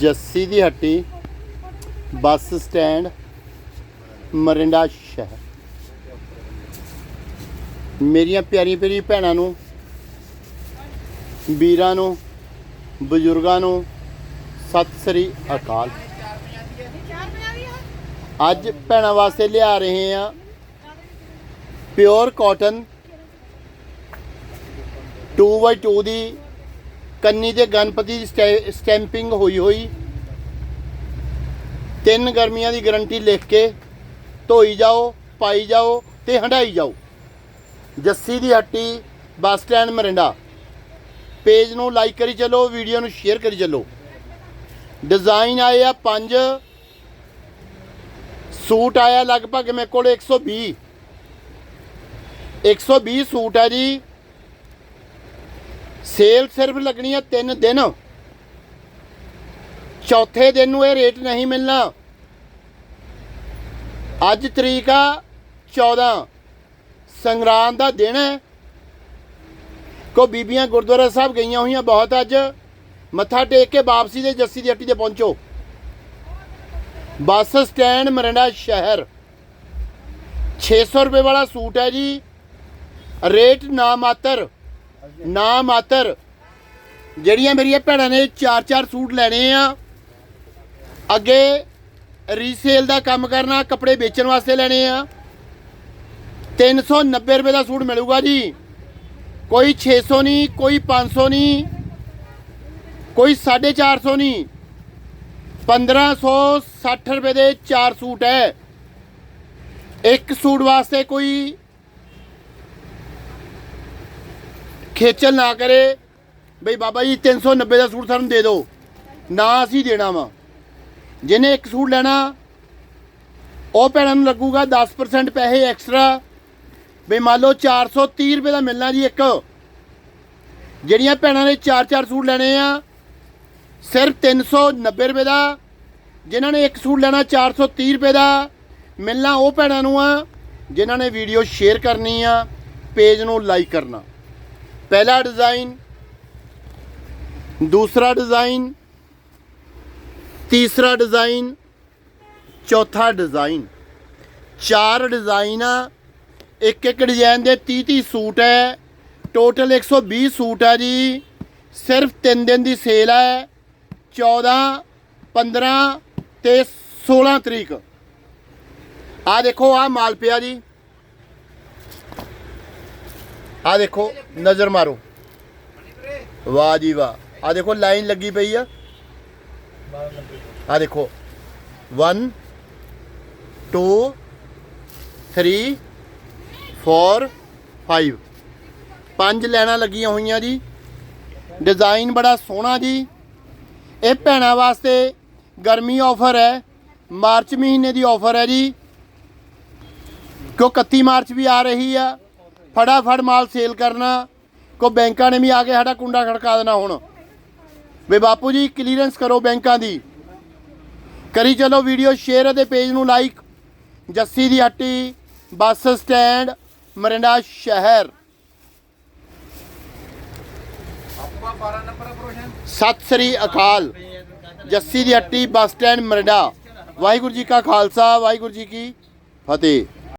ਜੱਸੀ ਦੀ ਹੱਟੀ, bus stand, Mirinda ਸ਼ਹਿਰ। ਮੇਰੀਆਂ ਪਿਆਰੀਆਂ ਪਿਆਰੀ ਭੈਣਾਂ ਨੂੰ, ਵੀਰਾਂ ਨੂੰ, ਬਜ਼ੁਰਗਾਂ ਨੂੰ ਸਤਿ ਸ੍ਰੀ ਅਕਾਲ। ਅੱਜ ਭੈਣਾਂ ਵਾਸਤੇ ਲਿਆ ਰਹੇ ਆ ਪਿਓਰ ਕਾਟਨ 2x2 ਦੀ ਕੰਨੀ ਦੇ ਗਣਪਤੀ ਦੀ ਸਟੈ- ਸਟੈਂਪਿੰਗ ਹੋਈ ਹੋਈ। ਤਿੰਨ ਗਰਮੀਆਂ ਦੀ ਗਾਰੰਟੀ ਲਿਖ ਕੇ ਧੋਈ ਜਾਓ, ਪਾਈ ਜਾਓ ਤੇ ਹੰਡਾਈ ਜਾਓ। ਜੱਸੀ ਦੀ ਹੱਟੀ, ਬੱਸ ਸਟੈਂਡ, ਮਰਿੰਡਾ। ਪੇਜ ਨੂੰ ਲਾਈਕ ਕਰੀ ਚੱਲੋ ਵੀਡੀਓ ਨੂੰ ਸ਼ੇਅਰ ਕਰੀ ਚੱਲੋ। ਡਿਜ਼ਾਈਨ ਆਏ ਆ ਪੰਜ। ਸੂਟ ਆਇਆ ਲਗਭਗ ਮੇਰੇ ਕੋਲ 120 120 ਸੂਟ ਹੈ ਜੀ। ਸੇਲ ਸਿਰਫ ਲੱਗਣੀ ਹੈ 3 ਦਿਨ। ਚੌਥੇ ਦਿਨ ਨੂੰ ਇਹ ਰੇਟ ਨਹੀਂ ਮਿਲਣਾ। ਅੱਜ ਤਰੀਕ ਆ 14 ਸੰਗਰਾਂਦ ਦਾ ਦਿਨ ਹੈ। ਕੋ ਬੀਬੀਆਂ ਗੁਰਦੁਆਰਾ ਸਾਹਿਬ ਗਈਆਂ ਹੋਈਆਂ ਬਹੁਤ ਅੱਜ। ਮੱਥਾ ਟੇਕ ਕੇ ਵਾਪਸੀ ਦੇ ਜੱਸੀ ਦੀ ਹੱਟੀ ਤੇ ਪਹੁੰਚੋ। ਬੱਸ ਸਟੈਂਡ ਮਰਿੰਡਾ ਸ਼ਹਿਰ। 600 ਰੁਪਏ ਵਾਲਾ ਸੂਟ ਹੈ ਜੀ। ਰੇਟ ਨਾ ਮਾਤਰ। ਨਾ ਮਾਤਰ। ਜਿਹੜੀਆਂ ਮੇਰੀਆਂ ਭੈਣਾਂ ਨੇ 4-4 ਸੂਟ ਲੈਣੇ ਆ, ਅੱਗੇ ਰੀਸੇਲ ਦਾ ਕੰਮ ਕਰਨਾ, ਕੱਪੜੇ ਵੇਚਣ ਵਾਸਤੇ ਲੈਣੇ ਆ। 390 ਰੁਪਏ ਦਾ ਸੂਟ ਮਿਲੂਗਾ ਜੀ। ਕੋਈ 600 ਨਹੀਂ, ਕੋਈ 500 ਨਹੀਂ, ਕੋਈ 450 ਨਹੀਂ। 1560 ਰੁਪਏ ਦੇ ਚਾਰ ਸੂਟ ਹੈ ਇੱਕ ਸੂਟ ਵਾਸਤੇ ਕੋਈ ਖੇਚਲ ਨਾ ਕਰੇ। ਬਈ ਬਾਬਾ ਜੀ 390 ਦਾ ਸੂਟ ਸਾਨੂੰ ਦੇ ਦਿਓ। ਨਾ ਅਸੀਂ ਦੇਣਾ ਵਾ। ਜਿਹਨੇ ਇੱਕ ਸੂਟ ਲੈਣਾ, ਉਹ ਭੈਣਾਂ ਨੂੰ ਲੱਗੂਗਾ 10% ਪੈਸੇ ਐਕਸਟਰਾ ਬਈ ਮੰਨ ਲਓ 430 ਰੁਪਏ ਦਾ ਮਿਲਣਾ ਜੀ ਇੱਕ। ਜਿਹੜੀਆਂ ਭੈਣਾਂ ਨੇ 4-4 ਸੂਟ ਲੈਣੇ ਆ, ਸਿਰਫ 390 ਰੁਪਏ ਦਾ। ਜਿਨ੍ਹਾਂ ਨੇ ਇੱਕ ਸੂਟ ਲੈਣਾ 430 ਰੁਪਏ ਦਾ, ਮਿਲਣਾ ਉਹ ਭੈਣਾਂ ਨੂੰ ਆ, ਜਿਨ੍ਹਾਂ ਨੇ ਵੀਡੀਓ ਸ਼ੇਅਰ ਕਰਨੀ ਆ, ਪੇਜ ਨੂੰ ਲਾਈਕ ਕਰਨਾ। ਪਹਿਲਾ ਡਿਜ਼ਾਈਨ ਦੂਸਰਾ ਡਿਜ਼ਾਈਨ ਤੀਸਰਾ ਡਿਜ਼ਾਈਨ ਚੌਥਾ ਡਿਜ਼ਾਈਨ ਚਾਰ ਡਿਜ਼ਾਈਨ ਆ ਇੱਕ ਇੱਕ ਡਿਜ਼ਾਈਨ ਦੇ 30 30 ਸੂਟ ਹੈ ਟੋਟਲ 120 ਸੂਟ ਆ ਜੀ ਸਿਰਫ 3 ਦਿਨ ਦੀ ਸੇਲ ਹੈ 14 15 ਤੇ 16 ਤਰੀਕ ਆ ਦੇਖੋ ਆ ਮਾਲ ਪਿਆ ਜੀ ਆ ਦੇਖੋ, ਨਜ਼ਰ ਮਾਰੋ। ਵਾਹ ਜੀ ਵਾਹ। ਆ ਦੇਖੋ, ਲਾਈਨ ਲੱਗੀ ਪਈ ਆ। ਆ ਦੇਖੋ 1 2 3 4 5 ਪੰਜ ਲੈਣਾ ਲੱਗੀਆਂ ਹੋਈਆਂ ਜੀ। ਡਿਜ਼ਾਈਨ ਬੜਾ ਸੋਹਣਾ ਜੀ। ਇਹ ਭੈਣਾਂ ਵਾਸਤੇ ਗਰਮੀ ਆਫਰ ਹੈ। ਮਾਰਚ ਮਹੀਨੇ ਦੀ ਆਫਰ ਹੈ ਜੀ। ਕਿਉਂ 31 ਮਾਰਚ ਵੀ ਆ ਰਹੀ ਆ। ਫਟਾਫਟ ਮਾਲ ਸੇਲ ਕਰਨਾ, ਕੋ ਬੈਂਕਾਂ ਨੇ ਵੀ ਆ ਕੇ ਸਾਡਾ ਕੁੰਡਾ ਖੜਕਾ ਦੇਣਾ ਹੁਣ। ਵੇ ਬਾਪੂ ਜੀ ਕਲੀਅਰੈਂਸ ਕਰੋ ਬੈਂਕਾਂ ਦੀ। ਕਰੀ ਚਲੋ ਵੀਡੀਓ ਸ਼ੇਅਰ ਅਤੇ ਪੇਜ ਨੂੰ ਲਾਈਕ ਜੱਸੀ ਦੀ ਹੱਟੀ, ਬੱਸ ਸਟੈਂਡ ਮਰਿੰਡਾ ਸ਼ਹਿਰ। ਸਤਿ ਸ੍ਰੀ ਅਕਾਲ। ਜੱਸੀ ਦੀ ਹੱਟੀ, bus stand Mirinda. Waheguru ji ਕਾ ਖਾਲਸਾ, ਵਾਹਿਗੁਰੂ ਜੀ ਕੀ ਫਤਿਹ।